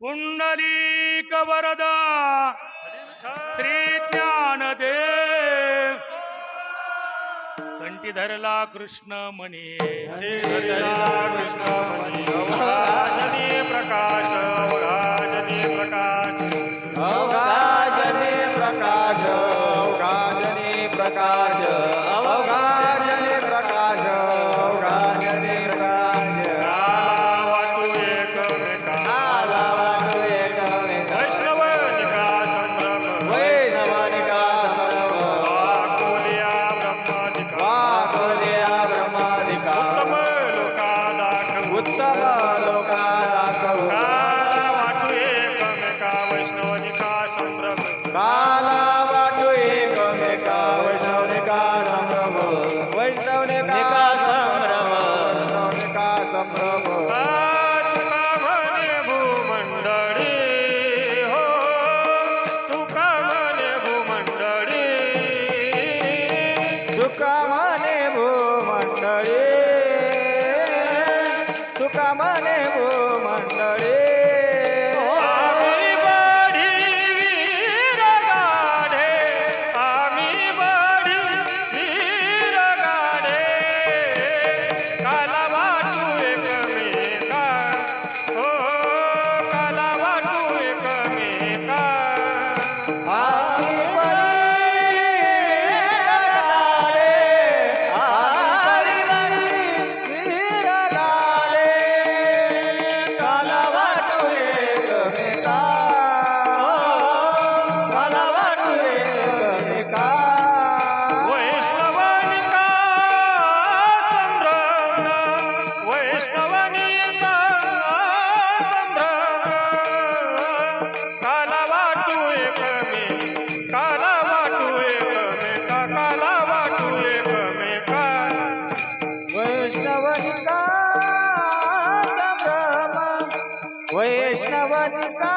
पुंडलीक वरदा. श्री ज्ञानदेव. कंटी धरला कृष्ण मणी प्रकाश प्रकाश प्रकाश प्रकाश. वैष्णवनिता